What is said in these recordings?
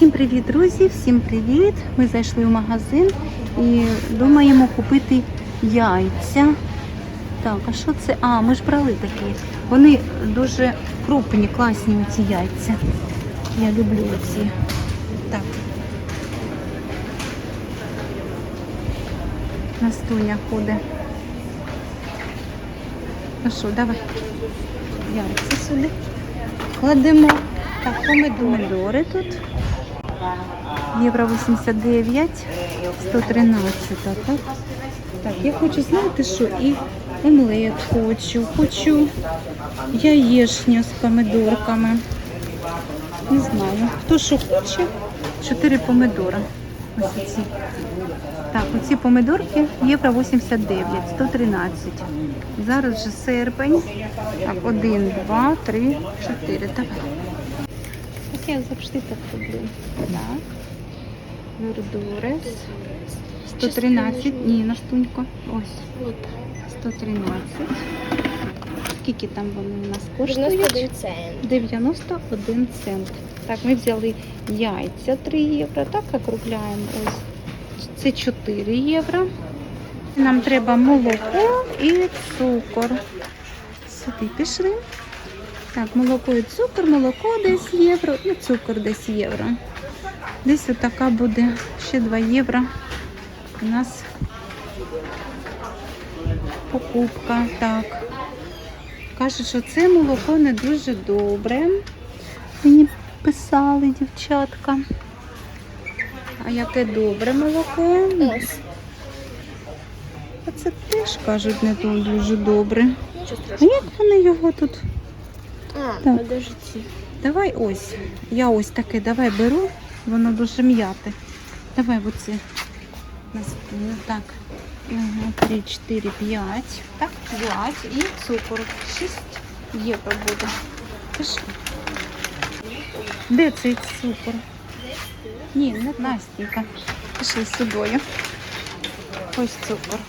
Всім привіт, друзі! Всім привіт! Ми зайшли в магазин і думаємо купити яйця. Так, а що це? А, ми ж брали такі. Вони дуже крупні, класні ці яйця. Я люблю ці. Так. Настуня ходить. Ну що, давай. Яйця сюди. Кладемо. Так, помидори тут. Євро 89, 113, так? Так, я хочу, знаєте що, і омлет хочу, хочу яєшня з помидорками. Не знаю, хто що хоче. Чотири помидора. Ось ці. Так, оці помидорки євро 89, 113. Зараз вже серпень. Так, один, два, три, чотири. Давай. Я завжди так роблю. Так. Вердури. 113. Ні, Настунько. Ось. 113. Скільки там вони у нас коштують? 91 цент. 91 цент. Так, ми взяли яйця 3 євро, так округляємо. Ось. Це 4 євро. Нам треба молоко і цукор. Сюди пішли. Так, молоко і цукор, молоко десь євро і цукор десь євро. Десь отака буде ще 2 євро. У нас покупка. Так. Кажуть, що це молоко не дуже добре. Мені писали дівчатка. А яке добре молоко? Ось. А це теж кажуть не дуже добре. А як вони його тут? А, подожди. Давай ось. Я ось таке давай беру, воно дуже м'яте. Давай оце. Наступне. Так. Угу. 3, 4, 5. Так, 5 і цукор. 6 євро буде. Пішли. Де цей цукор? Ні, не Настенька. Пішли з собою. Ось цукор.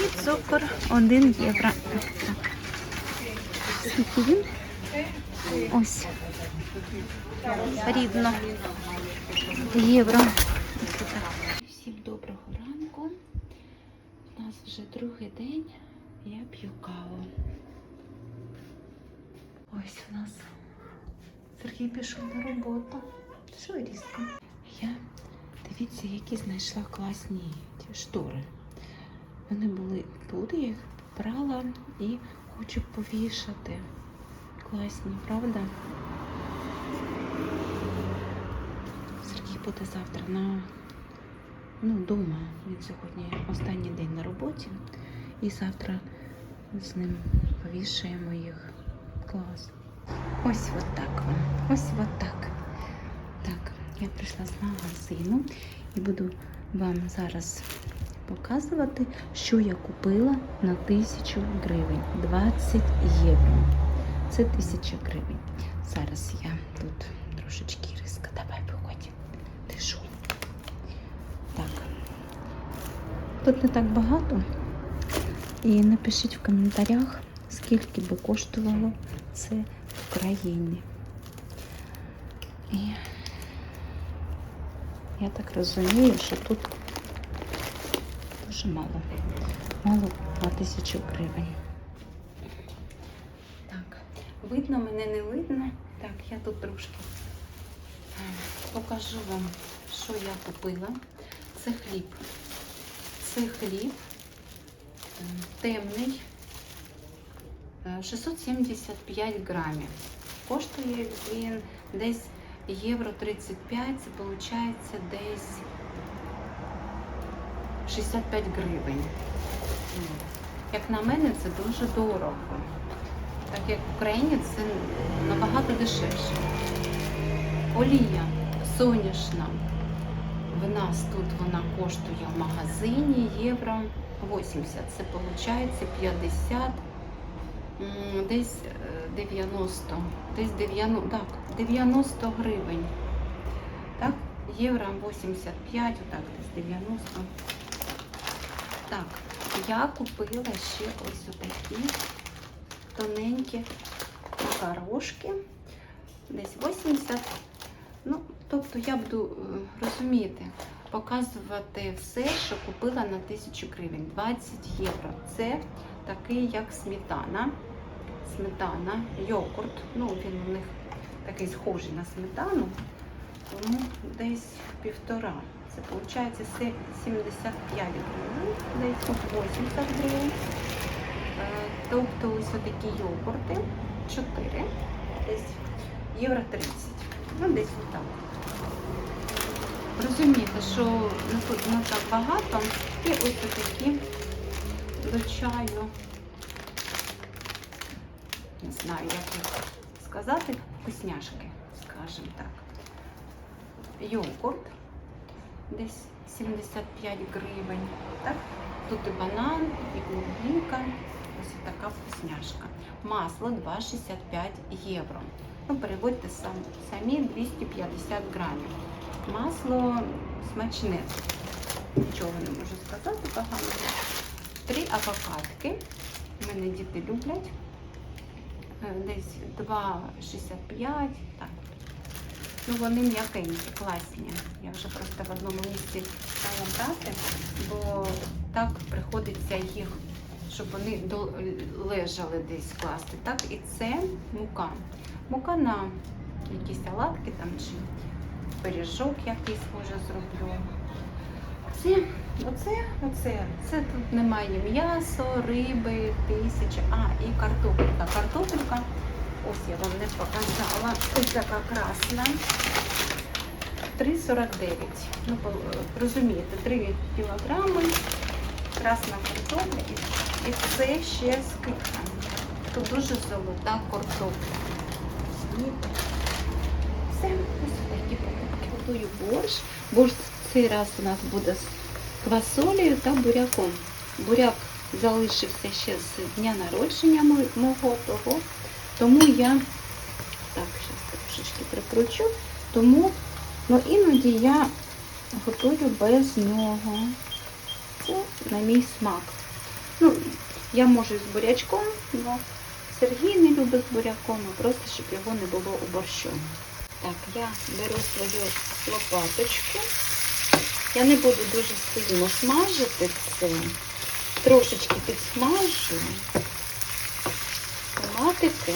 І цукор 1 євро. Скільки? Ось. Рівно. Євро. Всім доброго ранку. У нас вже другий день. Я п'ю каву. Ось у нас Сергій пішов на роботу. Що різко? Я дивіться, які знайшла класні штори. Вони були тут, я їх брала і хочу повішати. Класні, правда? Сергій буде завтра на ну, вдома. Він сьогодні останній день на роботі. І завтра з ним повішаємо їх. Клас. Ось отак вам. Ось отак. Так, я прийшла з магазину і буду вам зараз показувати, що я купила на тисячу гривень. 20 євро. Це тисяча гривень. Зараз я тут трошечки риска. Давай виходь. Що? Так. Тут не так багато. І напишіть в коментарях, скільки би коштувало це в Україні. І я так розумію, що тут дуже мало. Мало на тисячу гривень. Так, видно мене не видно. Так, я тут трошки е, покажу вам, що я купила. Це хліб. Це хліб е, темний. е, 675 грамів. Коштує він десь євро 35, це виходить десь 65 гривень. Як на мене, це дуже дорого. Так як в Україні це набагато дешевше. Олія соняшна. В нас тут вона коштує в магазині євро 80. Це виходить 50, десь е, 90, десь 90, так, 90 гривень. Так, євро 85, отак, десь 90. Так, я купила ще ось отакі тоненькі макарошки. Десь 80 Ну, тобто я буду е, розуміти, показувати все, що купила на 1000 гривень, 20 євро. Це такий, як сметана. Сметана, йогурт. Ну, він у них такий схожий на сметану, тому десь півтора. Це виходить 75 гривень, десь 80 гривень. Е, Тобто ось такі йогурти 4, десь євро 30. Ну, десь отак. Розумієте, що не не так багато. І ось такі до чаю. Не знаю, як їх сказати, вкусняшки, скажімо так. Йогурт десь 75 гривень. Так? Тут і банан, і клубніка. Ось така вкусняшка. Масло 2,65 євро. Ну, переводьте сам, самі 250 грамів. Масло смачне. Нічого не можу сказати поганого. Три авокадки. Мене діти люблять. Е, Десь 2,65. Так. Ну, вони м'якенькі, класні. Я вже просто в одному місці стала брати, бо так приходиться їх, щоб вони лежали десь класти. Так, і це мука. Мука на якісь оладки там чи пиріжок якийсь може зроблю. Це, оце, оце, це тут немає м'ясо, риби, тисяча. А, і картопелька. Картопелька, ось я вам не показала. Ось така красна. 3,49. Ну, розумієте, 3 кілограми, красна картопля і, і це ще скидка. Тут дуже золота картопля. Все, ось такі покупки. Готую борщ. Борщ цей раз у нас буде з квасолею та буряком. Буряк залишився ще з дня народження мого того. Тому я так, зараз трошечки прикручу. Тому ну, іноді я готую без нього. Це на мій смак. Ну, я можу з бурячком, але Сергій не любить з буряком, а просто щоб його не було у борщу. Так, я беру свою лопаточку. Я не буду дуже сильно смажити це. Трошечки підсмажу. Томатики.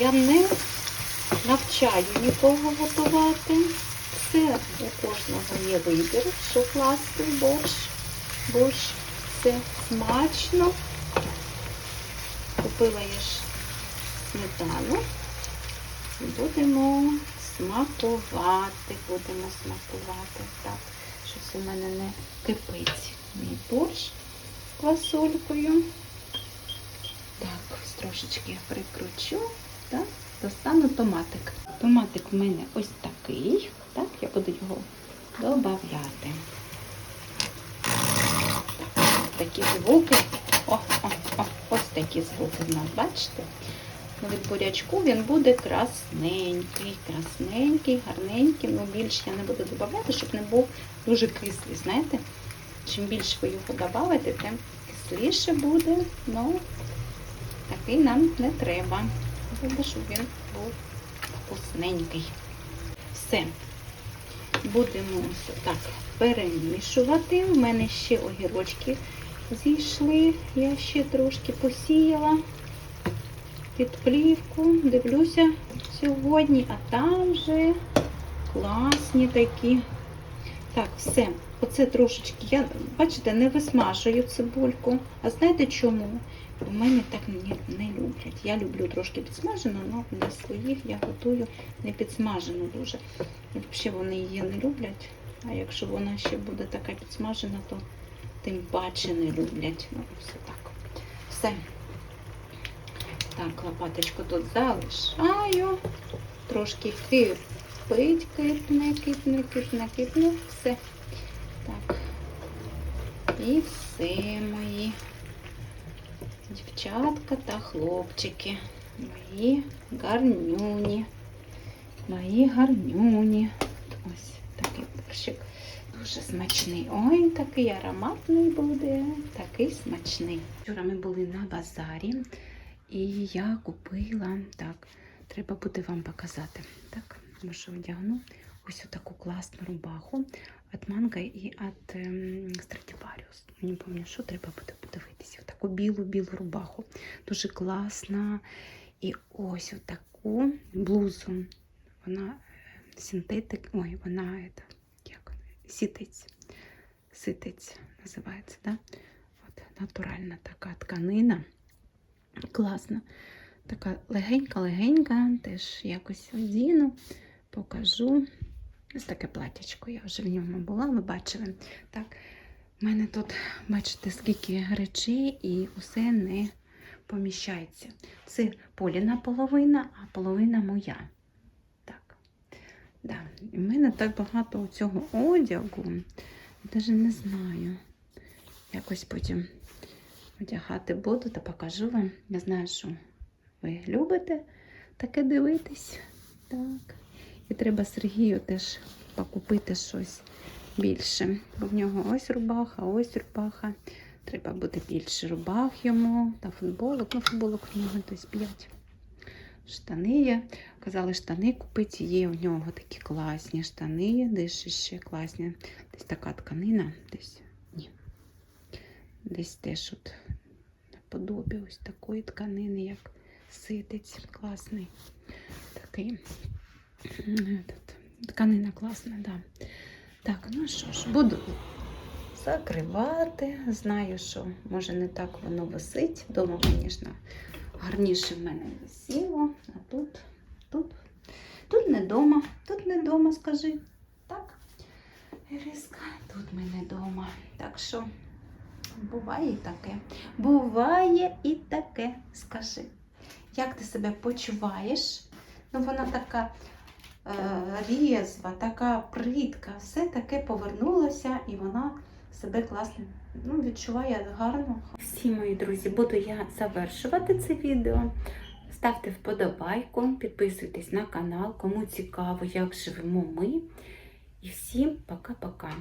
Я не навчаю нікого готувати. Це у кожного є вибір, що класти в борщ. Борщ це смачно. Купила я ж сметану. Будемо смакувати, будемо смакувати. Так, щось у мене не кипить мій борщ з квасолькою. Трошечки прикручу. Так, достану томатик. Томатик в мене ось такий. Так, я буду його додавати. Такі звуки. О, о, о, ось такі звуки в нас, бачите? Ну, від бурячку він буде красненький, красненький, гарненький. Ну, більше я не буду додавати, щоб не був дуже кислий. Знаєте, чим більше ви його додаєте, тим кисліше буде. Ну, такий нам не треба. Треба, щоб він був вкусненький. Все. Будемо ось так перемішувати. У мене ще огірочки зійшли. Я ще трошки посіяла під плівку. Дивлюся сьогодні, а там вже класні такі. Так, все. Оце трошечки. Я, бачите, не висмажую цибульку. А знаєте чому? У мене так не, не люблять. Я люблю трошки підсмажену, але для своїх я готую не підсмажену дуже. Взагалі вони її не люблять. А якщо вона ще буде така підсмажена, то тим паче не люблять. Ну, все так. Все. Так, лопаточку тут залишаю. Трошки кипить, кипне, кипне, кипне, кипне. Все. Так. І все мої дівчатка та хлопчики. Мої гарнюні. Мої гарнюні. Ось такий борщик. Дуже смачний. Ой, такий ароматний буде, такий смачний. Вчора ми були на базарі, і я купила, так, треба буде вам показати. Так, може одягну ось таку класну рубаху від Манго і від ем, Stradivarius. Не пам'ятаю, що треба буде подивитися. Таку білу-білу рубаху. Дуже класна. І ось таку блузу. Вона е, синтетик, ой, вона это, як, вона? сітець. Ситець називається, да? От, натуральна така тканина. Класна. Така легенька-легенька, теж якось одіну, покажу. Ось таке платячко, я вже в ньому була, ви бачили. Так, в мене тут, бачите, скільки речей і усе не поміщається. Це Поліна половина, а половина моя. Так. Да. І в мене так багато цього одягу. Навіть не знаю. Якось потім одягати буду та покажу вам. Я знаю, що ви любите таке дивитись. Так. І треба Сергію теж покупити щось більше. Бо в нього ось рубаха, ось рубаха. Треба буде більше рубах йому та футболок. Ну, футболок в нього десь 5. Штани є. Казали, штани купити. Є в нього такі класні штани, десь ще класні. Десь така тканина, десь ні. Десь теж от наподобі ось такої тканини, як ситець. Класний. Такий. Тканина класна, да. Так, ну що ж, буду закривати. Знаю, що може не так воно висить. Дома, звісно, гарніше в мене висіло, а тут, тут, тут не дома, тут не дома, скажи. Так, Іриска, тут ми не дома. Так що буває і таке. Буває і таке, скажи. Як ти себе почуваєш? Ну, вона така різва, така притка, все таке повернулося і вона себе класно ну, відчуває гарно. Всі мої друзі, буду я завершувати це відео. Ставте вподобайку, підписуйтесь на канал, кому цікаво, як живемо ми. І всім пока-пока.